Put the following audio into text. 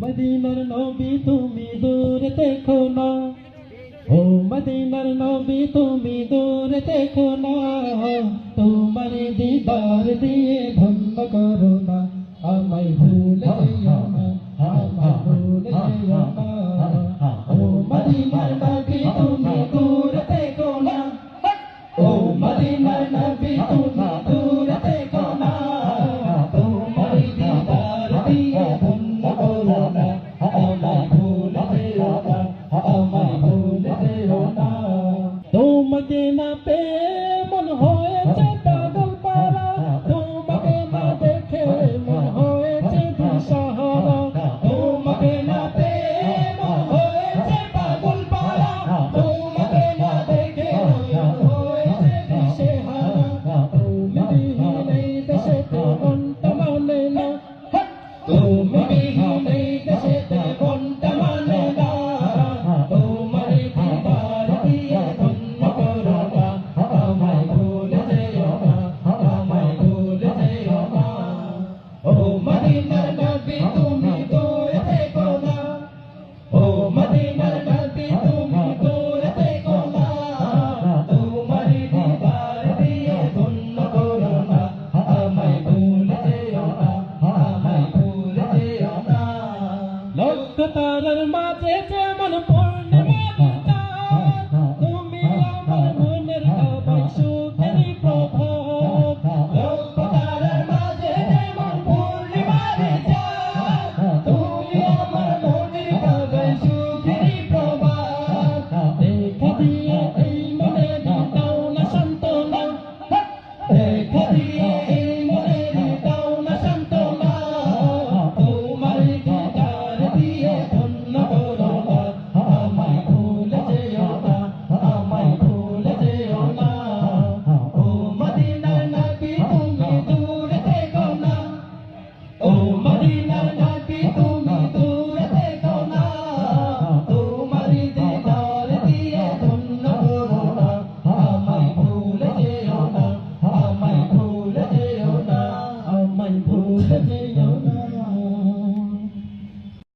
মদিনার নবী তুমি দূর দেখো না ও মদিনার নবী তুমি দূর দেখো না তোমার দিদার দিয়ে ধন্য করো না আমায় ভুল আমায় ভুল ও মদিনার রক্ত তারার মাঝে যেমন পূর্ণিমা তুমি আমার মনের আবার সুখের প্রভাব